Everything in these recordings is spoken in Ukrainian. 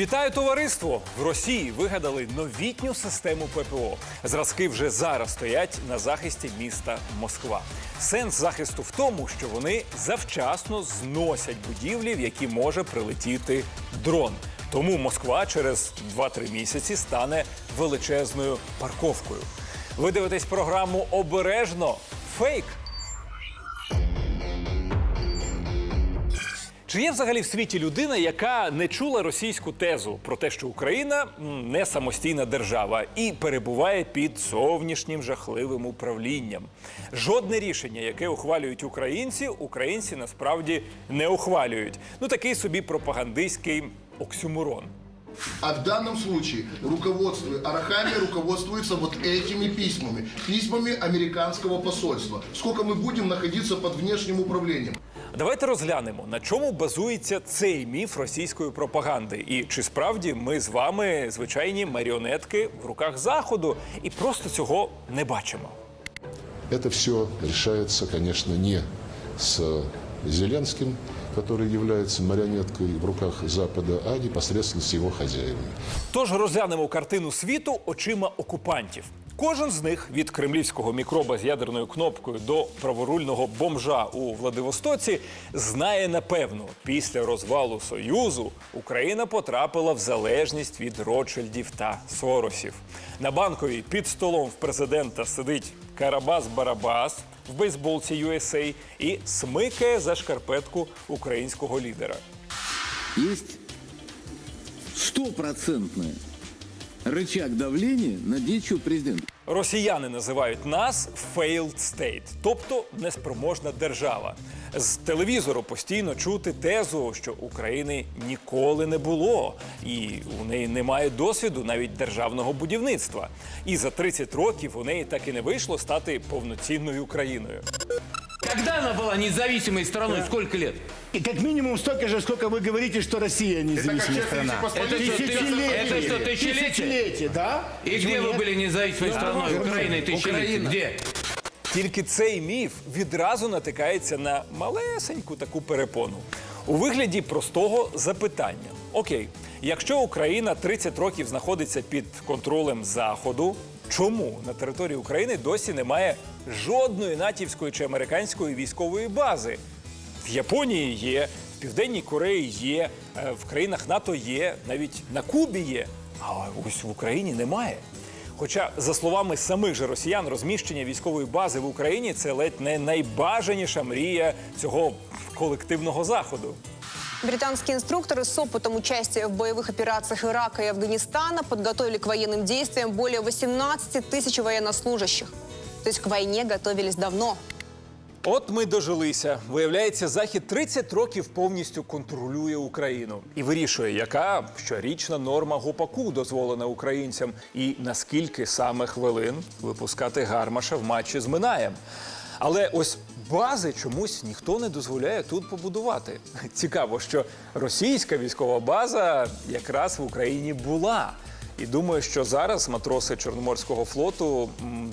Вітаю товариство! В Росії вигадали новітню систему ППО. Зразки вже зараз стоять на захисті міста Москва. Сенс захисту в тому, що вони завчасно зносять будівлі, в які може прилетіти дрон. Тому Москва через 2-3 місяці стане величезною парковкою. Ви дивитесь програму обережно фейк. Чи є взагалі в світі людина, яка не чула російську тезу про те, що Україна не самостійна держава і перебуває під зовнішнім жахливим управлінням? Жодне рішення, яке ухвалюють українці, українці насправді не ухвалюють. Ну такий собі пропагандистський оксюмурон. А в данном случае руководство Арахами руководствуется вот этими письмами. Письмами американского посольства. Сколько мы будем находиться под внешним управлением? Давайте розглянемо, на чому базується цей міф російської пропаганди, і чи справді ми з вами звичайні маріонетки в руках заходу і просто цього не бачимо. Это все решается, конечно, не с Зеленским, который является марионеткой в руках Запада, а непосредственно с его хозяевами. Тож розглянемо картину світу очима окупантів. Кожен з них від кремлівського мікроба з ядерною кнопкою до праворульного бомжа у Владивостоці знає напевно, після розвалу Союзу Україна потрапила в залежність від Ротшильдів та Соросів. На банковій під столом в президента сидить Карабас-Барабас в бейсболці USA і смикає за шкарпетку українського лідера. есть стопроцентный рычаг давления на действия президента. Росіяни називають нас failed state, тобто неспроможна держава. З телевізору постійно чути тезу, що України ніколи не було, і у неї немає досвіду навіть державного будівництва. І за 30 років у неї так і не вийшло стати повноцінною країною. Когда она была независимой страной? Сколько лет? И как минимум столько же, сколько вы говорите, что Россия независимая страна. Это что, ты- это что, тысячелетие? Тысячелетие, да? И где вы Нет. были независимой страной? Украиной тысячелетие? Где? Тільки цей міф відразу натикається на малесеньку таку перепону у вигляді простого запитання: Окей, якщо Україна 30 років знаходиться під контролем Заходу, чому на території України досі немає жодної натівської чи американської військової бази? В Японії є, в Південній Кореї є, е, в країнах НАТО є, навіть на Кубі є. А ось в Україні немає. Хоча, за словами самих же росіян, розміщення військової бази в Україні це ледь не найбажаніша мрія цього колективного заходу. Британские инструкторы с опытом участия в боевых операциях Ирака и Афганистана подготовили к военным действиям более 18 тысяч военнослужащих. То есть к войне готовились давно. От ми дожилися. Виявляється, захід 30 років повністю контролює Україну і вирішує, яка щорічна норма гопаку дозволена українцям, і наскільки саме хвилин випускати гармаша в матчі з Минаєм. Але ось бази чомусь ніхто не дозволяє тут побудувати. Цікаво, що російська військова база якраз в Україні була. І думаю, що зараз матроси Чорноморського флоту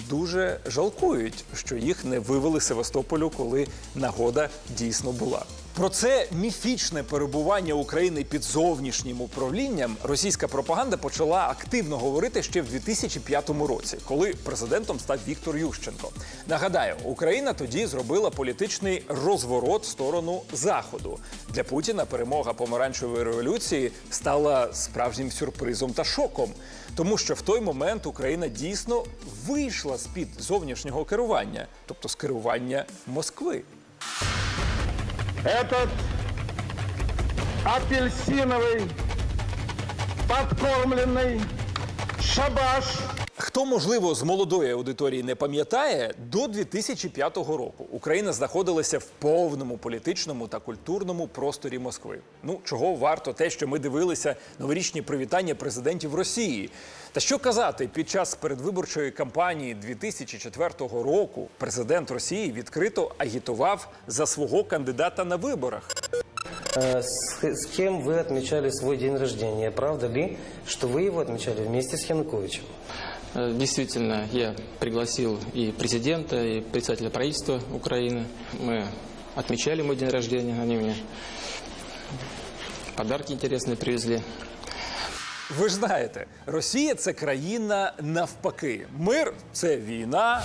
дуже жалкують, що їх не вивели з Севастополю, коли нагода дійсно була. Про це міфічне перебування України під зовнішнім управлінням російська пропаганда почала активно говорити ще в 2005 році, коли президентом став Віктор Ющенко. Нагадаю, Україна тоді зробила політичний розворот в сторону заходу. Для Путіна перемога помаранчевої революції стала справжнім сюрпризом та шоком, тому що в той момент Україна дійсно вийшла з під зовнішнього керування, тобто з керування Москви Этот апельсиновый, подкормленный шабаш Хто, можливо, з молодої аудиторії не пам'ятає, до 2005 року Україна знаходилася в повному політичному та культурному просторі Москви. Ну, чого варто те, що ми дивилися новорічні привітання президентів Росії. Та що казати, під час передвиборчої кампанії 2004 року президент Росії відкрито агітував за свого кандидата на виборах. Э, С, с кем вы отмечали свой день рождения? Правда ли, что вы его отмечали вместе с Януковичем? Э, Действительно, я пригласил и президента, и председателя правительства Украины. Мы отмечали мой день рождения, они мне подарки интересные привезли. Ви ж знаєте, Росія це країна навпаки. Мир це війна,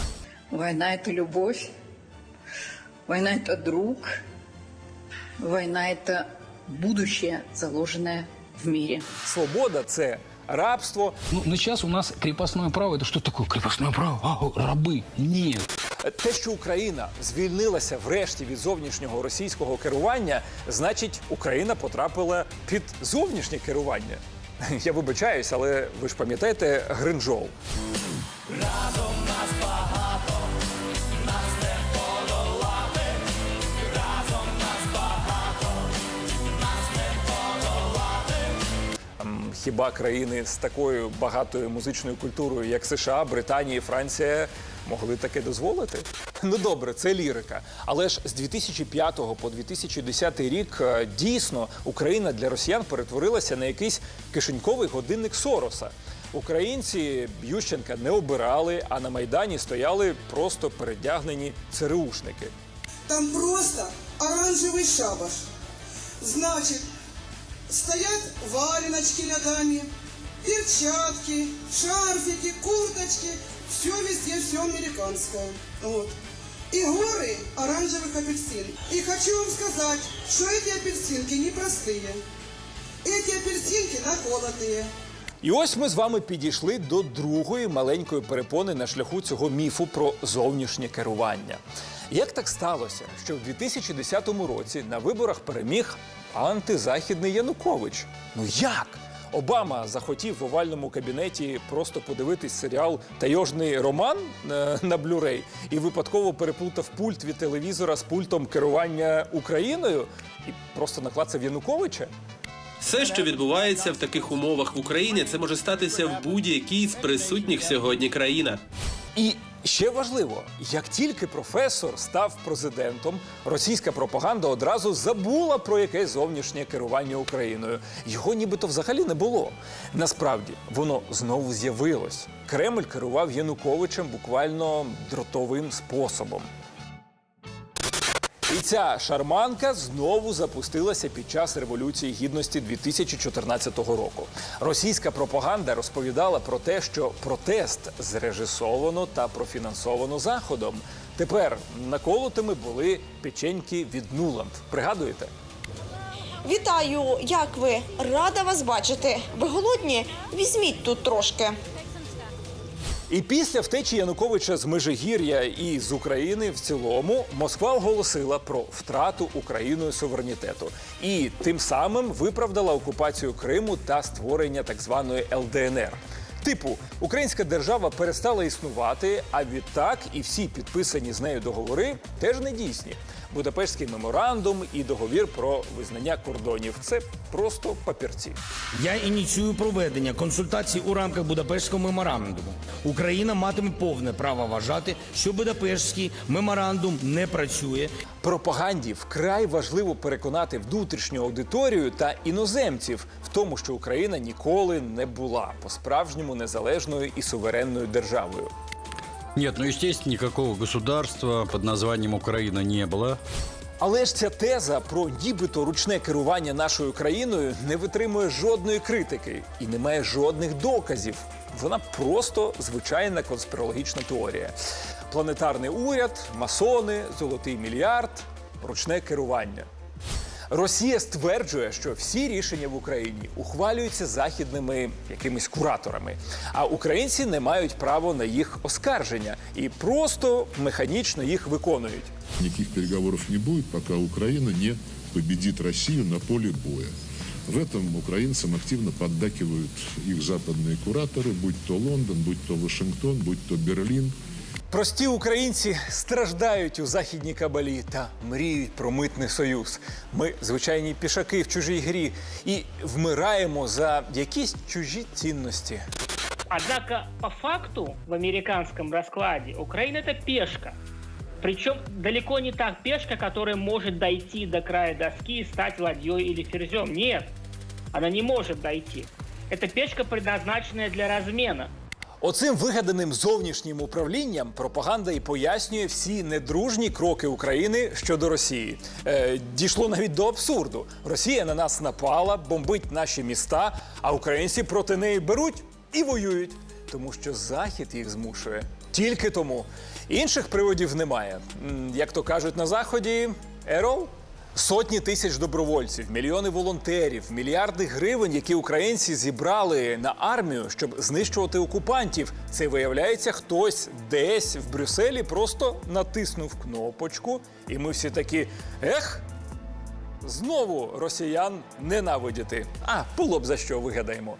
Война – это любовь. Война – это друг. Война – это будущее, заложенное в мире. свобода це рабство. Ну, на сейчас у нас крепостное право. Это что такое крепостное право? А, раби? Ні. Те, що Україна звільнилася врешті від зовнішнього російського керування, значить, Україна потрапила під зовнішнє керування. Я вибачаюсь, але ви ж пам'ятаєте Гринжол. М, Хіба країни з такою багатою музичною культурою, як США, Британія і Франція, могли таке дозволити? Ну добре, це лірика. Але ж з 2005 по 2010 рік е, дійсно Україна для росіян перетворилася на якийсь кишеньковий годинник Сороса. Українці Ющенка не обирали, а на майдані стояли просто передягнені ЦРУшники. Там просто оранжевый шабаш. Значит, стоят валеночки ногами, перчатки, шарфики, курточки. Все везде, все американское. Вот. И горы оранжевых апельсин. И хочу вам сказать, что эти апельсинки непростые. Эти апельсинки наколотые. І ось ми з вами підійшли до другої маленької перепони на шляху цього міфу про зовнішнє керування. Як так сталося, що в 2010 році на виборах переміг антизахідний Янукович? Ну як? Обама захотів в овальному кабінеті просто подивитись серіал Тайожний роман е, на блюрей і випадково переплутав пульт від телевізора з пультом керування Україною і просто наклацав Януковича. Все, що відбувається в таких умовах в Україні, це може статися в будь-якій з присутніх сьогодні країнах. І ще важливо, як тільки професор став президентом, російська пропаганда одразу забула про якесь зовнішнє керування Україною. Його нібито взагалі не було. Насправді воно знову з'явилось. Кремль керував Януковичем буквально дротовим способом. Ця шарманка знову запустилася під час революції гідності 2014 року. Російська пропаганда розповідала про те, що протест зрежисовано та профінансовано заходом. Тепер наколотими були печеньки від Нуланд. Пригадуєте? Вітаю, як ви? Рада вас бачити. Ви голодні? Візьміть тут трошки. І після втечі Януковича з Межигір'я і з України в цілому Москва оголосила про втрату Україною суверенітету і тим самим виправдала окупацію Криму та створення так званої ЛДНР. Типу, українська держава перестала існувати, а відтак і всі підписані з нею договори теж не дійсні. Будапештський меморандум і договір про визнання кордонів це просто папірці. Я ініціюю проведення консультацій у рамках Будапештського меморандуму. Україна матиме повне право вважати, що Будапештський меморандум не працює. Пропаганді вкрай важливо переконати внутрішню аудиторію та іноземців в тому, що Україна ніколи не була по-справжньому незалежною і суверенною державою. Нет, ну, естественно, никакого государства под названием Украина не было. Але ж ця теза про нібито ручне керування нашою країною не витримує жодної критики і не має жодних доказів. Вона просто звичайна конспірологічна теорія. Планетарний уряд, масони, золотий мільярд, ручне керування. Росія стверджує, що всі рішення в Україні ухвалюються західними якимись кураторами, а українці не мають права на їх оскарження і просто механічно їх виконують. Никаких переговоров не будет, пока Украина не победит Россию на поле боя. В этом украинцам активно поддакивают их западные кураторы, будь то Лондон, будь то Вашингтон, будь то Берлин. Прості українці страждають у західній кабалі та мріють про митний союз. Ми звичайні пішаки в чужій грі і вмираємо за якісь чужі цінності. Однако, по факту, в американском раскладе Украина это пешка. Причем далеко не та пешка, которая может дойти до края доски и стать ладьей или ферзем. Нет, она не может дойти. Это пешка, предназначенная для размена. Оцим вигаданим зовнішнім управлінням пропаганда і пояснює всі недружні кроки України щодо Росії. Е, дійшло навіть до абсурду. Росія на нас напала, бомбить наші міста, а українці проти неї беруть і воюють. Тому що Захід їх змушує. Тільки тому. Інших приводів немає. Як то кажуть на Заході, ерол. Сотні тисяч добровольців, мільйони волонтерів, мільярди гривень, які українці зібрали на армію, щоб знищувати окупантів. Це виявляється, хтось десь в Брюсселі просто натиснув кнопочку, і ми всі такі ех. Знову росіян ненавидіти. А було б за що вигадаємо.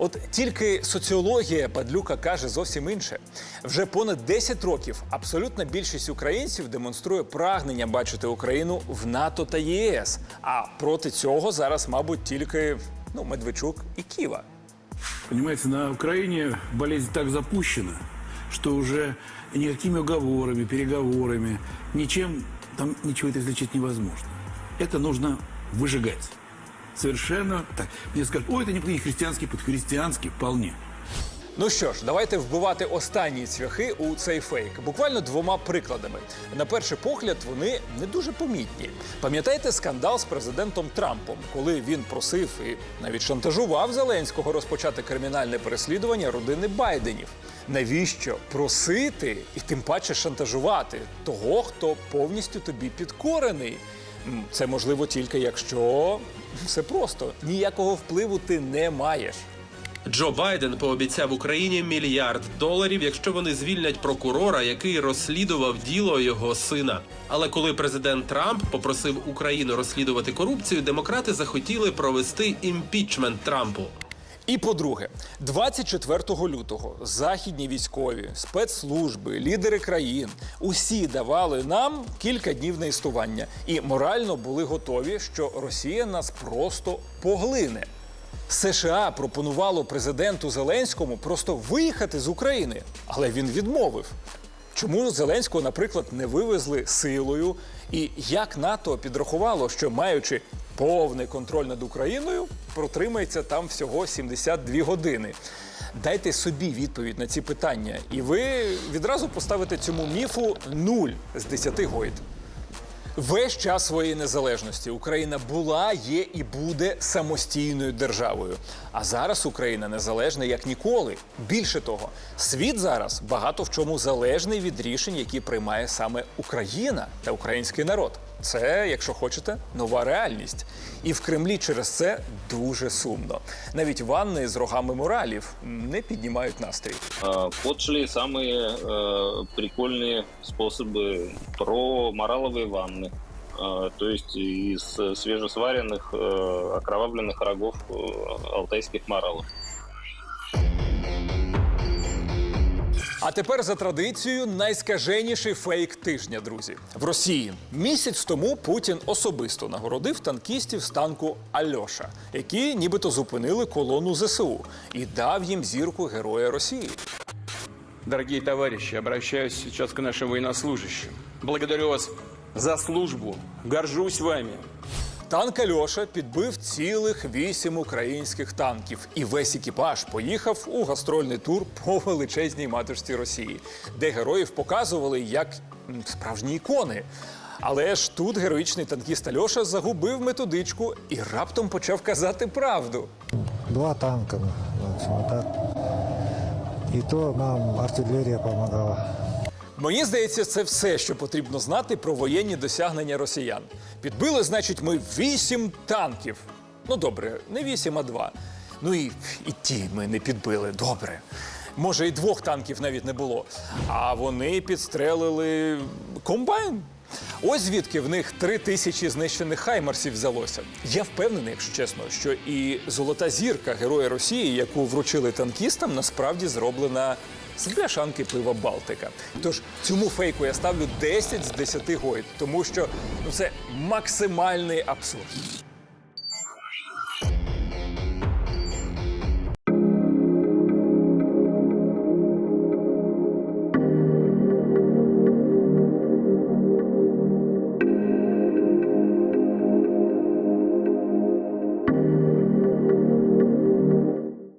От тільки соціологія Падлюка каже зовсім інше. Вже понад 10 років абсолютна більшість українців демонструє прагнення бачити Україну в НАТО та ЄС. А проти цього зараз, мабуть, тільки ну, Медведчук і Ківа. Понимаете, на Украине болезнь так запущена, что уже никакими уговорами, переговорами, ничем там ничего это излечить невозможно. Это нужно выжигать. Совершенно так. Мне скажут, ой, это не христианский путь. Христианский вполне. Ну що ж, давайте вбивати останні цвяхи у цей фейк. Буквально двома прикладами. На перший погляд, вони не дуже помітні. Пам'ятаєте скандал з президентом Трампом, коли він просив і навіть шантажував Зеленського розпочати кримінальне переслідування родини Байденів. Навіщо просити і тим паче шантажувати того, хто повністю тобі підкорений? Це можливо тільки якщо все просто ніякого впливу ти не маєш. Джо Байден пообіцяв Україні мільярд доларів, якщо вони звільнять прокурора, який розслідував діло його сина. Але коли президент Трамп попросив Україну розслідувати корупцію, демократи захотіли провести імпічмент Трампу. І по-друге, 24 лютого західні військові, спецслужби, лідери країн усі давали нам кілька днів на істування і морально були готові, що Росія нас просто поглине. США пропонувало президенту Зеленському просто виїхати з України, але він відмовив. Чому Зеленського, наприклад, не вивезли силою? І як НАТО підрахувало, що маючи повний контроль над Україною, протримається там всього 72 години? Дайте собі відповідь на ці питання, і ви відразу поставите цьому міфу 0 з 10 гойд. Весь час своєї незалежності Україна була, є і буде самостійною державою. А зараз Україна незалежна як ніколи. Більше того, світ зараз багато в чому залежний від рішень, які приймає саме Україна та український народ. Це, якщо хочете, нова реальність. І в Кремлі через це дуже сумно. Навіть ванни з рогами моралів не піднімають настрій. Вот шли самые э, прикольные способы про мораловые ванны. Э, то есть из свежесваренных, э, окровавленных рогов э, алтайских моралов. А тепер за традицією найскаженіший фейк тижня, друзі. В Росії місяць тому Путін особисто нагородив танкістів з танку Альоша, які нібито зупинили колону ЗСУ і дав їм зірку Героя Росії. Дорогие товарищи, обращаюсь сейчас к нашим военнослужащим. Благодарю вас за службу. Горжусь вами. Танк Альоша підбив цілих вісім українських танків, і весь екіпаж поїхав у гастрольний тур по величезній матушці Росії, де героїв показували як справжні ікони. Але ж тут героїчний танкіст Альоша загубив методичку і раптом почав казати правду. Два максимум так. И то нам артиллерия помогала. Мені здається, це все, що потрібно знати про воєнні досягнення росіян. Підбили, значить, ми вісім танків. Ну добре, не вісім, а два. Ну і, і ті ми не підбили. Добре. Може, і двох танків навіть не було. А вони підстрелили комбайн. Ось звідки в них три тисячі знищених хаймарсів взялося. Я впевнений, якщо чесно, що і золота зірка Героя Росії, яку вручили танкістам, насправді зроблена з бляшанки пива Балтика. Тож цьому фейку я ставлю 10 з 10 гойд, тому що ну, це максимальний абсурд.